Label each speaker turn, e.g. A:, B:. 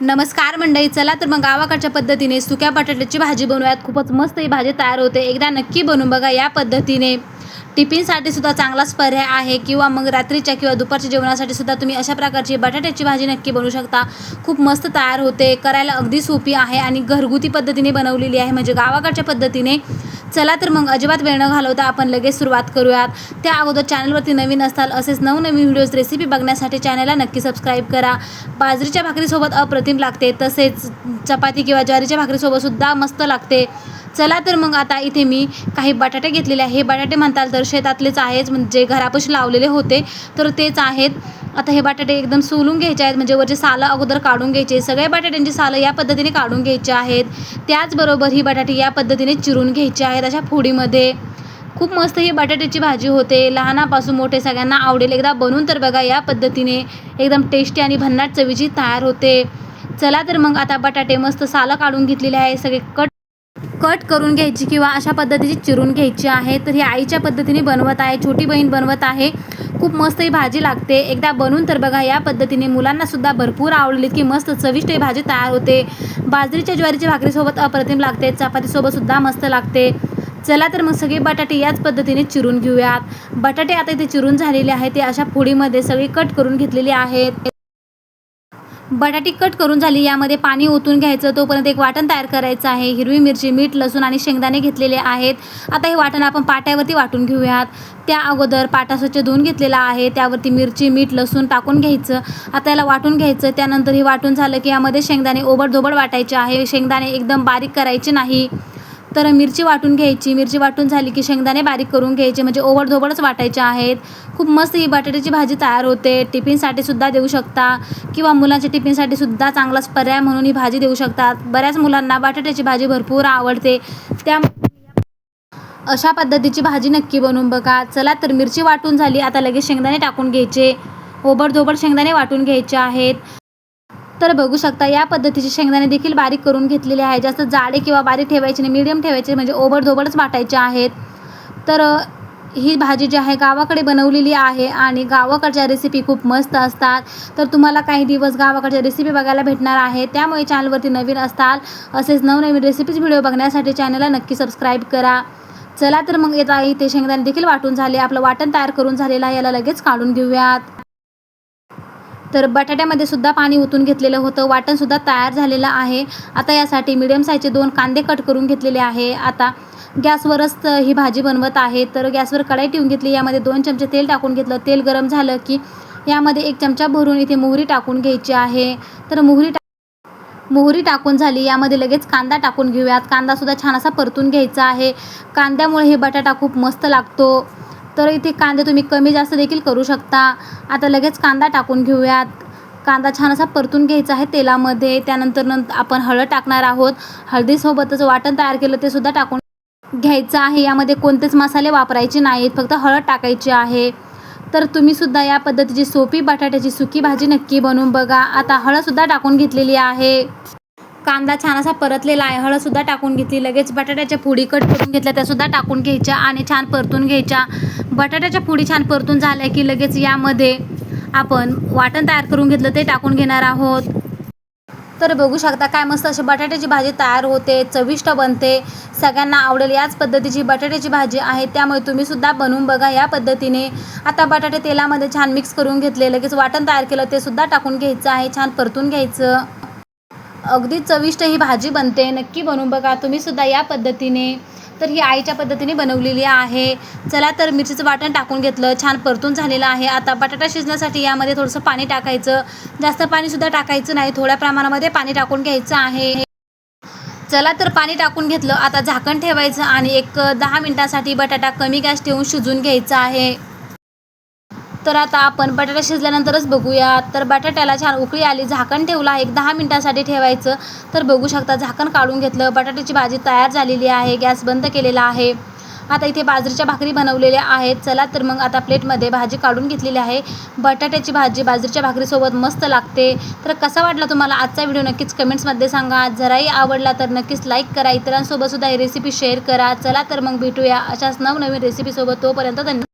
A: नमस्कार मंडळी चला तर मग गावाकडच्या पद्धतीने सुक्या बटाट्याची भाजी बनवूयात. खूपच मस्त ही भाजी तयार होते. एकदा नक्की बनवून बघा या पद्धतीने. टिफिनसाठी सुद्धा चांगलाच पर्याय आहे किंवा मग रात्रीच्या किंवा दुपारच्या जेवणासाठी सुद्धा तुम्ही अशा प्रकारची बटाट्याची भाजी नक्की बनवू शकता. खूप मस्त तयार होते. करायला अगदी सोपी आहे आणि घरगुती पद्धतीने बनवलेली आहे. म्हणजे गावाकडच्या पद्धतीने चला तर मग अजिबात वेळ न घालवता आपण लगेच सुरुवात करूयात. त्या अगोदर चॅनलवरती नवीन असताल असेच नवनवीन व्हिडिओज रेसिपी बघण्यासाठी चॅनलला नक्की सबस्क्राईब करा. बाजरीच्या भाकरीसोबत अप्रतिम लागते तसेच चपाती किंवा ज्वारीच्या भाकरीसोबतसुद्धा मस्त लागते. चला तर मग आता इथे मी काही बटाटे घेतलेले आहे. हे बटाटे म्हणताल तर शेतातलेच आहेच म्हणजे घरापाशी लावलेले होते तर तेच आहेत. आता हे बटाटे एकदम सोलून घ्यायचे आहेत म्हणजे वरचे सालं अगोदर काढून घ्यायचे. सगळ्या बटाट्यांची सालं या पद्धतीने काढून घ्यायचे आहेत. त्याचबरोबर ही बटाटे या पद्धतीने चिरून घ्यायची आहेत अशा फोडीमध्ये. खूप मस्त ही बटाट्याची भाजी होते. लहानापासून मोठे सगळ्यांना आवडेल. एकदा बनवून तर बघा या पद्धतीने. एकदम टेस्टी आणि भन्नाट चवीची तयार होते. चला तर मग आता बटाटे मस्त सालं काढून घेतलेले आहे. सगळे कट कट करून घ्यायची किंवा अशा पद्धतीची चिरून घ्यायची आहे. तर ही आईच्या पद्धतीने बनवत आहे छोटी बहीण बनवत आहे. खूप मस्त ही भाजी लागते. एकदा बनवून तर बघा या पद्धतीने मुलांनासुद्धा भरपूर आवडली. की मस्त चविष्ट ही भाजी तयार होते. बाजरीच्या ज्वारीच्या भाकरीसोबत अप्रतिम लागते. चपातीसोबतसुद्धा मस्त लागते. चला तर मग सगळे बटाटे याच पद्धतीने चिरून घेऊयात. बटाटे आता इथे चिरून झालेले आहेत. ते अशा फोडीमध्ये सगळी कट करून घेतलेली आहेत. बटाटी कट करून झाली. यामध्ये पाणी ओतून घ्यायचं. तोपर्यंत एक वाटण तयार करायचं आहे. हिरवी मिरची मीठ लसूण आणि शेंगदाणे घेतलेले आहेत. आता हे वाटण आपण पाट्यावरती वाटून घेऊयात. त्या अगोदर पाटा स्वच्छ धुवून घेतलेला आहे. त्यावरती मिरची मीठ लसूण टाकून घ्यायचं. आता याला वाटून घ्यायचं. त्यानंतर हे वाटून झालं की यामध्ये शेंगदाणे ओबडधोबड वाटायचे आहे. शेंगदाणे एकदम बारीक करायचे नाही. तर मिरची वाटून घ्यायची. मिरची वाटून झाली की शेंगदाणे बारीक करून घ्यायचे. म्हणजे ओबडधोबडच वाटायचे आहेत. खूप मस्त ही बटाट्याची भाजी तयार होते. टिफिनसाठी सुद्धा देऊ शकता. किंवा मुलांच्या टिफिनसाठी सुद्धा चांगलाच पर्याय म्हणून ही भाजी देऊ शकतात. बऱ्याच मुलांना बटाट्याची भाजी भरपूर आवडते. त्या अशा पद्धतीची भाजी नक्की बनवून बघा. चला तर मिरची वाटून झाली. आता लगेच शेंगदाणे टाकून घ्यायचे. ओबडधोबड शेंगदाणे वाटून घ्यायचे आहेत. तर बघू शकता या पद्धतीचे शेंगदाणे देखील बारीक करून घेतलेले आहे जास्त जाडे किंवा बारीक ठेवायचे नाही मीडियम ठेवायचे म्हणजे ओबडधोबडच वाटायचे आहेत. तर ही भाजी जी आहे गावाकडे बनवलेली आहे आणि गावाकडच्या रेसिपी खूप मस्त असतात. तर तुम्हाला काही दिवस गावाकडच्या रेसिपी बघायला भेटणार आहे. त्यामुळे चॅनलवरती नवीन असताल असेच नवनवीन रेसिपीज व्हिडिओ बघण्यासाठी चॅनलला नक्की सबस्क्राईब करा. चला तर मग येत आहे ते शेंगदाणे देखील वाटून झाले आपलं वाटण तयार करून झालेलं आहे याला लगेच काढून घेऊयात. तर बटाट्यामध्ये सुद्धा पाणी ओतून घेतलेलं होतं. वाटणसुद्धा तयार झालेलं आहे. आता यासाठी मिडियम साईजचे दोन कांदे कट करून घेतलेले आहे. आता गॅसवरच ही भाजी बनवत आहे. तर गॅसवर कढाई ठेवून घेतली. यामध्ये दोन चमचे तेल टाकून घेतलं. तेल गरम झालं की यामध्ये एक चमचा भरून इथे मोहरी टाकून घ्यायची आहे. तर मोहरी मोहरी टाकून झाली. यामध्ये लगेच कांदा टाकून घेऊयात. कांदासुद्धा छान असा परतून घ्यायचा आहे. कांद्यामुळे हे बटाटा खूप मस्त लागतो. तर इथे कांदे तुम्ही कमी जास्त देखील करू शकता. आता लगेच कांदा टाकून घेऊयात. कांदा छान असा परतून घ्यायचा आहे तेलामध्ये. त्यानंतर नंतर आपण हळद टाकणार आहोत. हळदीसोबतच वाटण तयार केलं ते सुद्धा टाकून घ्यायचं आहे. यामध्ये कोणतेच मसाले वापरायचे नाहीत. फक्त हळद टाकायची आहे. तर तुम्ही सुद्धा या पद्धतीची सोपी बटाट्याची सुकी भाजी नक्की बनवून बघा. आता हळदसुद्धा टाकून घेतलेली आहे. कांदा छान असा परतलेला आहे. हळदसुद्धा टाकून घेतली. लगेच बटाट्याच्या फोडी कट करून घेतल्या. त्यासुद्धा टाकून घ्यायच्या आणि छान परतून घ्यायच्या. बटाट्याच्या फोडी छान परतून झाल्या की लगेच यामध्ये आपण वाटण तयार करून घेतलं. ते टाकून घेणार आहोत. तर बघू शकता काय मस्त अशी बटाट्याची भाजी तयार होते. चविष्ट बनते. सगळ्यांना आवडेल याच पद्धतीची बटाट्याची भाजी आहे. त्यामुळे तुम्ही सुद्धा बनवून बघा या पद्धतीने. आता बटाटे तेलामध्ये छान मिक्स करून घेतले. लगेच वाटण तयार केलं. ते सुद्धा टाकून घ्यायचं आहे. छान परतून घ्यायचं. अगदी चविष्ट ही भाजी बनते नक्की बनवून बघा. तुम्हीसुद्धा या पद्धतीने तर ही आईच्या पद्धतीने बनवलेली आहे. चला तर मिरचीचं वाटण टाकून घेतलं. छान परतून झालेलं आहे. आता बटाटा शिजण्यासाठी यामध्ये थोडंसं पाणी टाकायचं. जास्त पाणीसुद्धा टाकायचं नाही. थोड्या प्रमाणामध्ये पाणी टाकून घ्यायचं आहे. चला तर पाणी टाकून घेतलं. आता झाकण ठेवायचं आणि एक दहा मिनटासाठी बटाटा कमी गॅस ठेवून शिजून घ्यायचा आहे. तर आता आपण बटाटा शिजल्यानंतरच बघूया. तर बटाट्याला छान उकळी आली झाकण ठेवला एक दहा मिनटासाठी ठेवायचं. तर बघू शकता झाकण काढून घेतलं. बटाट्याची भाजी तयार झालेली आहे. गॅस बंद केलेला आहे. आता इथे बाजरीच्या भाकरी बनवलेल्या आहेत. चला तर मग आता प्लेटमध्ये भाजी काढून घेतलेली आहे. बटाट्याची भाजी बाजरीच्या भाकरीसोबत मस्त लागते. तर कसा वाटला तुम्हाला आजचा व्हिडिओ? नक्कीच कमेंट्समध्ये सांगा. जराही आवडला तर नक्कीच लाईक करा. इतरांसोबतसुद्धा ही रेसिपी शेअर करा. चला तर मग भेटूया अशाच नवनवीन रेसिपीसोबत तोपर्यंत धन्यवाद.